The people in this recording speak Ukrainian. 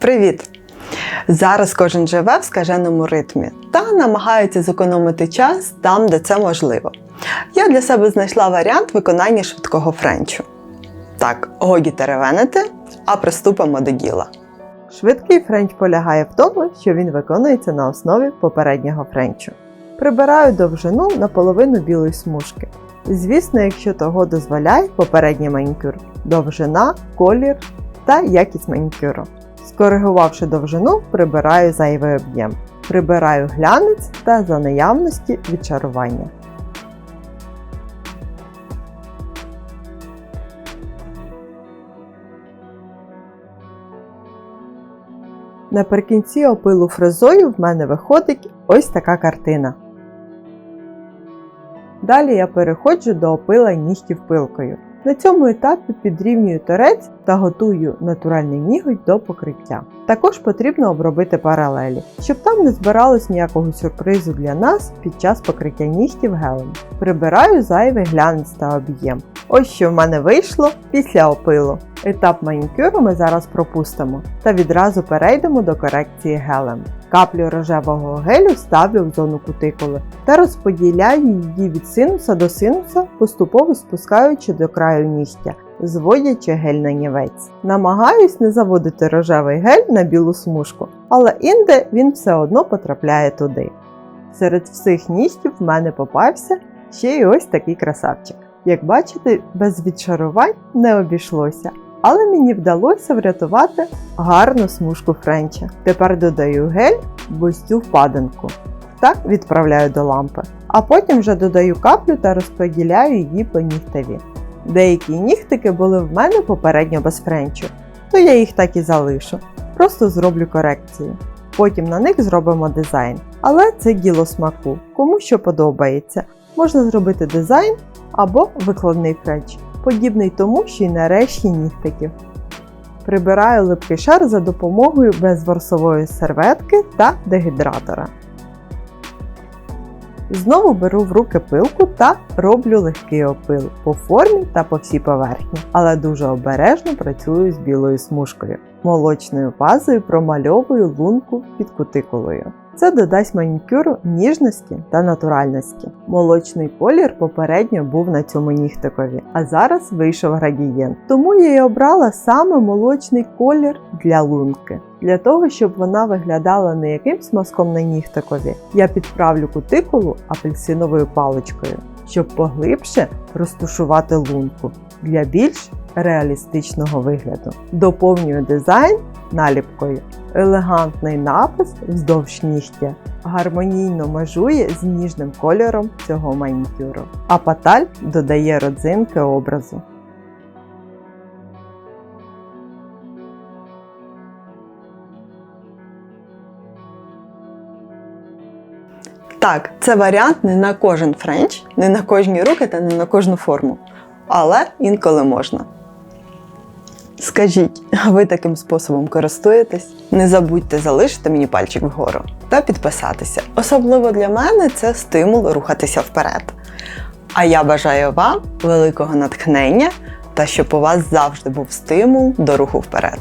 Привіт! Зараз кожен живе в скаженому ритмі та намагається зекономити час там, де це можливо. Я для себе знайшла варіант виконання швидкого френчу. Так, годі теревенити, а приступимо до діла. Швидкий френч полягає в тому, що він виконується на основі попереднього френчу. Прибираю довжину на половину білої смужки. Звісно, якщо того дозволяє попередній манікюр, довжина, колір та якість манікюру. Скоригувавши довжину, прибираю зайвий об'єм. Прибираю глянець та за наявності відчарування. Наприкінці опилу фрезою в мене виходить ось така картина. Далі я переходжу до опила нігтів пилкою. На цьому етапі підрівнюю торець та готую натуральний ніготь до покриття. Також потрібно обробити паралелі, щоб там не збиралось ніякого сюрпризу для нас під час покриття нігтів гелем. Прибираю зайвий глянець та об'єм. Ось що в мене вийшло після опилу. Етап манікюру ми зараз пропустимо та відразу перейдемо до корекції гелем. Каплю рожевого гелю ставлю в зону кутикули та розподіляю її від синуса до синуса, поступово спускаючи до краю нігтя, зводячи гель на нівець. Намагаюсь не заводити рожевий гель на білу смужку, але інде він все одно потрапляє туди. Серед всіх нігтів в мене попався ще й ось такий красавчик. Як бачите, без відшарувань не обійшлося, але мені вдалося врятувати гарну смужку френча. Тепер додаю гель в цю впадинку та відправляю до лампи. А потім вже додаю каплю та розподіляю її по нігтеві. Деякі нігтики були в мене попередньо без френчу, то я їх так і залишу. Просто зроблю корекцію. Потім на них зробимо дизайн. Але це діло смаку, кому що подобається. Можна зробити дизайн або викладний френч, подібний тому, що й на решті нігтиків. Прибираю липкий шар за допомогою безворсової серветки та дегідратора. Знову беру в руки пилку та роблю легкий опил по формі та по всій поверхні, але дуже обережно працюю з білою смужкою. Молочною базою промальовую лунку під кутикулою. Це додасть манікюру ніжності та натуральності. Молочний колір попередньо був на цьому нігтикові, а зараз вийшов градієнт. Тому я й обрала саме молочний колір для лунки. Для того, щоб вона виглядала не якимсь мазком на нігтикові, я підправлю кутикулу апельсиновою паличкою, щоб поглибше розтушувати лунку для більш реалістичного вигляду. Доповнюю дизайн наліпкою. Елегантний напис вздовж нігтя гармонійно межує з ніжним кольором цього манікюру, а паталь додає родзинки образу. Так, це варіант не на кожен френч, не на кожні руки та не на кожну форму. Але інколи можна. Скажіть, а ви таким способом користуєтесь? Не забудьте залишити мені пальчик вгору та підписатися. Особливо для мене це стимул рухатися вперед. А я бажаю вам великого натхнення та щоб у вас завжди був стимул до руху вперед.